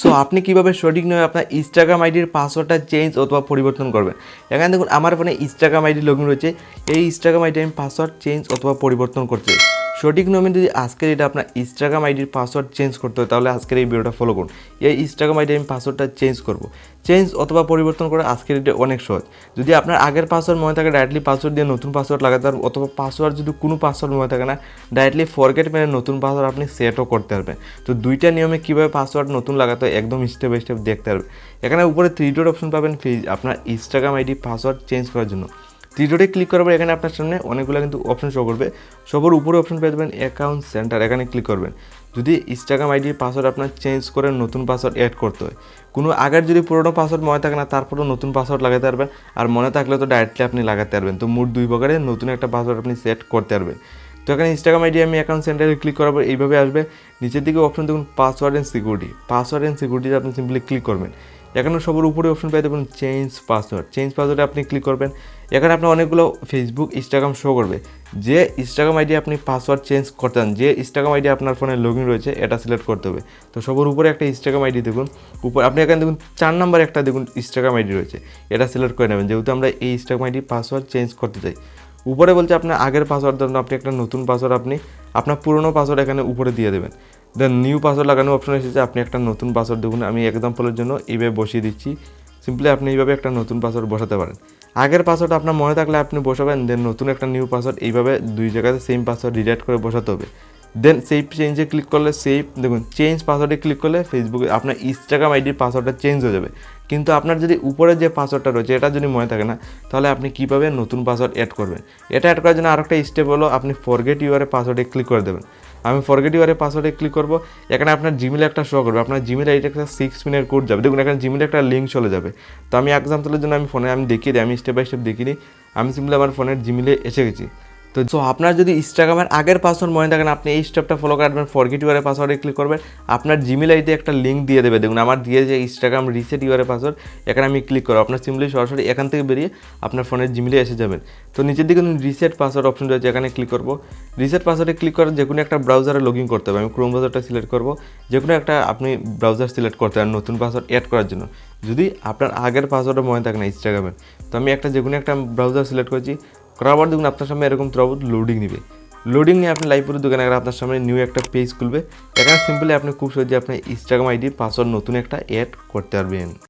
So আপনি কীভাবে নয় আপনার ইনস্টাগ্রাম আইডির পাসওয়ার্ডটা চেঞ্জ অথবা পরিবর্তন করবেন এখানে দেখুন, আমার ফোনে ইনস্টাগ্রাম আইডি লগ রয়েছে এই ইনস্টাগ্রাম আইডি আমি পাসওয়ার্ড চেঞ্জ অথবা পরিবর্তন করতে। সঠিক নিয়মে যদি আজকের এটা আপনার ইনস্টাগ্রাম আইডির পাসওয়ার্ড চেঞ্জ করতে হয়, তাহলে আজকের এই ভিডিওটা ফলো করুন। এই ইনস্টাগ্রাম আইডি আমি পাসওয়ার্ডটা চেঞ্জ করব। চেঞ্জ অথবা পরিবর্তন করে আজকের এটা অনেক সহজ। যদি আপনার আগের পাসওয়ার্ড মনে থাকে ডাইরেক্টলি পাসওয়ার্ড দিয়ে নতুন পাসওয়ার্ড লাগাতে পারবেন অথবা পাসওয়ার্ড যদি কোনো পাসওয়ার্ড মনে থাকে না ডাইরেক্টলি ফরগেট মেনে নতুন পাসওয়ার্ড আপনি সেটও করতে পারবেন। তো দুইটা নিয়মে কীভাবে পাসওয়ার্ড নতুন লাগাতে হয়, একদম স্টেপ বাই স্টেপ দেখতে পারবেন এখানে উপরে থ্রি ডট অপশন পাবেন আপনার ইনস্টাগ্রাম আইডি পাসওয়ার্ড চেঞ্জ করার জন্য। থ্রিডোটে ক্লিক করার পর এখানে আপনার সামনে অনেকগুলো কিন্তু অপশন শো করবে। সবার উপরে অপশন পেয়ে যাবেন অ্যাকাউন্ট সেন্টার এখানে ক্লিক করবেন। যদি ইনস্টাগ্রাম আইডির পাসওয়ার্ড আপনার চেঞ্জ করে নতুন পাসওয়ার্ড অ্যাড করতে হয়। কোনো আগের যদি পুরোনো পাসওয়ার্ড মনে থাকে না, তারপরেও নতুন পাসওয়ার্ড লাগাতে পারবেন। আর মনে থাকলে তো ডাইরেক্টলি আপনি লাগাতে পারবেন। তো মোট দুই প্রকারে নতুন একটা পাসওয়ার্ড আপনি সেট করতে পারবেন। তো এখানে ইনস্টাগ্রাম আইডি আমি অ্যাকাউন্ট সেন্টারে ক্লিক করার পর এইভাবে আসবে। নিচের দিকে অপশন দেখুন password and security password and সিকিউরিটিতে আপনি সিম্পলি ক্লিক করবেন। এখানে সবার উপরে অপশন পেয়ে দেবেন চেঞ্জ পাসওয়ার্ড চেঞ্জ পাসওয়ার্ডে আপনি ক্লিক করবেন। এখানে আপনার অনেকগুলো ফেসবুক ইনস্টাগ্রাম শো করবে। যে ইনস্টাগ্রাম আইডি আপনি পাসওয়ার্ড চেঞ্জ করতে চান, যে ইনস্টাগ্রাম আইডি আপনার ফোনে লগ রয়েছে, এটা সিলেক্ট করতে হবে। তো সবার উপরে একটা ইনস্টাগ্রাম আইডি দেখুন। উপর আপনি এখানে দেখুন, চার নাম্বার একটা দেখুন ইনস্টাগ্রাম আইডি রয়েছে। এটা সিলেক্ট করে নেবেন। যেহেতু আমরা এই ইনস্টাগ্রাম আইডি পাসওয়ার্ড চেঞ্জ করতে চাই। উপরে বলছে আপনার আগের পাসওয়ার্ড ধরুন, আপনি একটা নতুন পাসওয়ার্ড আপনি, আপনার পুরনো পাসওয়ার্ড এখানে উপরে দিয়ে দেবেন। দেন নিউ পাসওয়ার্ড লাগানোর অপশন এসেছে, আপনি একটা নতুন পাসওয়ার্ড দেখুন, আমি এক্সাম্পলের জন্য এইভাবে বসিয়ে দিচ্ছি। সিম্পলি আপনি এইভাবে একটা নতুন পাসওয়ার্ড বসাতে পারেন। আগের পাসওয়ার্ড আপনার মনে থাকলে আপনি বসাবেন দেন নতুন একটা নিউ পাসওয়ার্ড এইভাবে দুই জায়গাতে সেম পাসওয়ার্ড রিডাইট করে বসাতে হবে। দেন সেই চেঞ্জে ক্লিক করলে সেই দেখুন চেঞ্জ পাসওয়ার্ডে ক্লিক করলে ফেসবুকে আপনার ইনস্টাগ্রাম আইডির পাসওয়ার্ডটা চেঞ্জ হয়ে যাবে। কিন্তু আপনার যদি উপরে যে পাসওয়ার্ডটা রয়েছে, এটা যদি মনে থাকে না, তাহলে আপনি কীভাবে নতুন পাসওয়ার্ড অ্যাড করবেন? এটা অ্যাড করার জন্য আরেকটা স্টেপ হলো, আপনি ফরগেট ইউআরে পাসওয়ার্ডে ক্লিক করে দেবেন। আমি ফরগেট ইউরে পাসওয়ার্ডে ক্লিক করব। এখানে আপনার জিমেলে একটা শো করবে। আপনার জিমেল আইডি একটা সিক্স মিনিট কোড যাবে। দেখুন, এখানে জিমেলে একটা লিঙ্ক চলে যাবে। তো আমি এক্সাম্পলের জন্য আমি ফোনে আমি দেখিয়ে দিই, আমি স্টেপ বাই স্টেপ দেখিনি। আমি সিম্পলি আমার ফোনের জিমেলে এসে গেছি। তো সো আপনার যদি ইনস্টাগ্রামের আগের পাসওয়ার্ড মনে থাকেন আপনি এই স্টেপটা ফলো করবেন ফরগেট ইউআরে পাসওয়ার্ডে ক্লিক করবেন। আপনার জিমেল আইডি একটা লিঙ্ক দিয়ে দেবে। দেখুন, আমার দিয়ে যে ইনস্টাগ্রাম রিসেট ইউআরে পাসওয়ার্ড এখানে আমি ক্লিক করব। আপনার সিম্পলি সরাসরি এখান থেকে বেরিয়ে আপনার ফোনের জিমেলে এসে যাবেন। তো, নিচের দিকে রিসেট পাসওয়ার্ড অপশন রয়েছে, এখানে ক্লিক করব। রিসেট পাসওয়ার্ডে ক্লিক করে যে কোনো একটা ব্রাউজারে লগ ইন করতে হবে। আমি ক্রোম ব্রাউজারটা সিলেক্ট করব। যে কোনো একটা আপনি ব্রাউজার সিলেক্ট করতে পারেন নতুন পাসওয়ার্ড অ্যাড করার জন্য। যদি আপনার আগের পাসওয়ার্ডে মনে থাকে না ইনস্টাগ্রামের তো আমি একটা যে কোনো একটা ব্রাউজার সিলেক্ট করেছি। করার পর দেখুন, আপনার সামনে এরকম তরবত লোডিং নিবে। লোডিং নিয়ে আপনি লাইভ পুরো দোকানে আপনার সামনে নিউ একটা পেজ খুলবে। এখানে সিম্পলি আপনি খুব সহজে আপনার ইনস্টাগ্রাম আইডি পাসওয়ার্ড নতুন একটা অ্যাড করতে পারবেন।